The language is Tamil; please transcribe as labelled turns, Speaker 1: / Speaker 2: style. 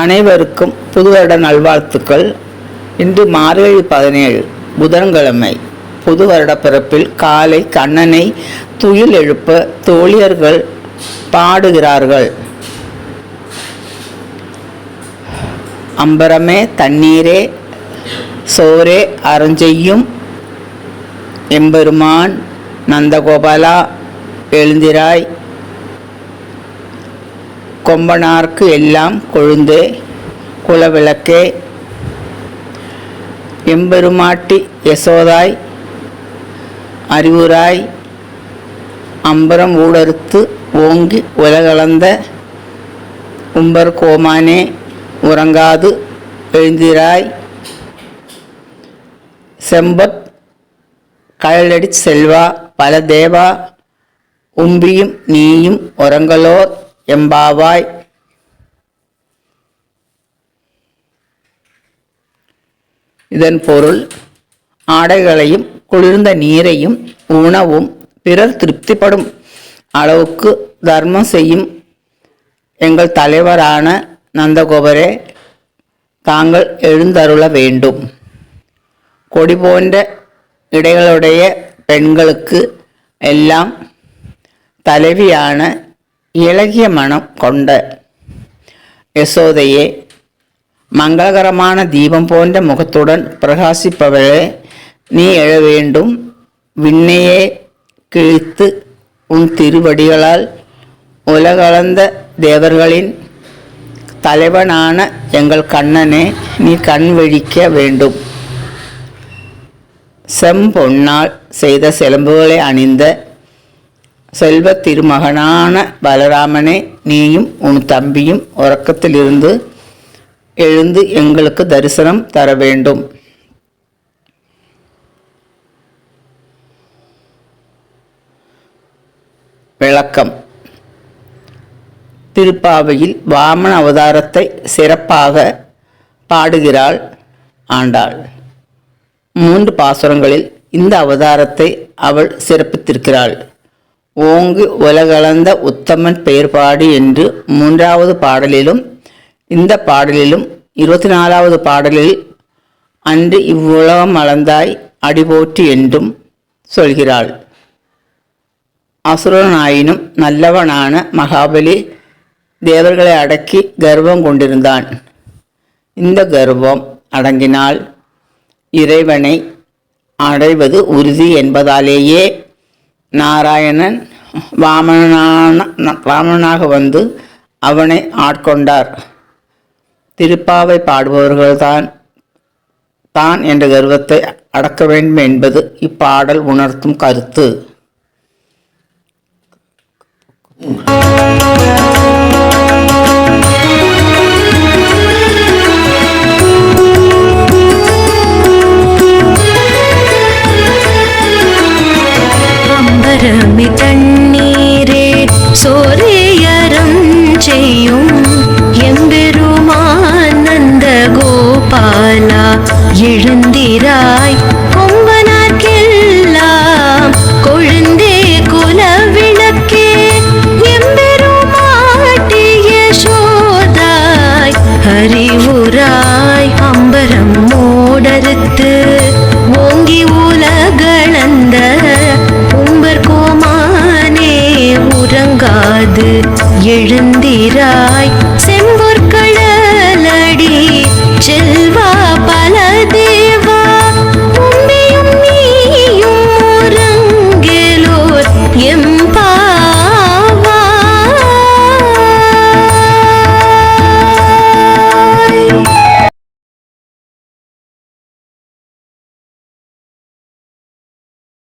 Speaker 1: அனைவருக்கும் புது வருட நல்வாழ்த்துக்கள். இன்று மார்கழி பதினேழு புதன்கிழமை புது வருட பிறப்பில் காலை கண்ணனை துயில் எழுப்ப தோழியர்கள் பாடுகிறார்கள். அம்பரமே தண்ணீரே சோரே அறஞ்செய்யும் எம்பெருமான் நந்தகோபாலா எழுந்திராய். கொம்பனார்க்கு எல்லாம் கொழுந்து குலவிளக்கே. எம்பெருமாட்டி யசோதாய் அறிவுராய் அம்பரம் ஊடறுத்து ஓங்கி உலகளந்த உம்பர் கோமானே உறங்காது எழுந்திராய். செம்பத் கழலடி செல்வா பல தேவா உம்பியும் நீயும் உறங்கலோர். எம்பாவாய் இதன் பொருள் ஆடைகளையும் குளிர்ந்த நீரையும் உணவும் பிறர் திருப்திப்படும் அளவுக்கு தர்மம் செய்யும் எங்கள் தலைவரான நந்தகோபரே தாங்கள் எழுந்தருள வேண்டும். கொடி போன்ற இடைகளுடைய பெண்களுக்கு எல்லாம் தலைவியான இளகிய மனம் கொண்ட யசோதையே மங்களகரமான தீபம் போன்ற முகத்துடன் பிரகாசிப்பவளே நீ எழ வேண்டும். விண்ணையே கிழித்து உன் திருவடிகளால் உலகளந்த தேவர்களின் தலைவனான எங்கள் கண்ணனே நீ கண் விழிக்க வேண்டும். செம்பொன்னால் செய்த செலம்புகளை அணிந்த செல்வ திருமகனான பலராமனே நீயும் உன் தம்பியும் உறக்கத்திலிருந்து எழுந்து எங்களுக்கு தரிசனம் தர வேண்டும். விளக்கம். திருப்பாவையில் வாமன அவதாரத்தை சிறப்பாக பாடுகிறாள் ஆண்டாள். மூன்று பாசுரங்களில் இந்த அவதாரத்தை அவள் சிறப்பித்திருக்கிறாள். ஓங்கு உலகளந்த உத்தமன் பெயர்பாடு என்று மூன்றாவது பாடலிலும் இந்த பாடலிலும் இருபத்தி நாலாவது பாடலில் அன்று இவ்வுலகம் அளந்தாய் அடிபோற்றி என்றும் சொல்கிறாள். அசுரனாயினும் நல்லவனான மகாபலி தேவர்களை அடக்கி கர்வம் கொண்டிருந்தான். இந்த கர்வம் அடங்கினால் இறைவனை அடைவது உறுதி என்பதாலேயே நாராயணன் வாமனான வாமனாக வந்து அவனை ஆட்கொண்டார். திருப்பாவை பாடுபவர்கள்தான் தான் என்ற கர்வத்தை அடக்க வேண்டும் என்பது இப்பாடல் உணர்த்தும் கருத்து.
Speaker 2: அம்மி தண்ணீரே சோறு எழுந்திராய்.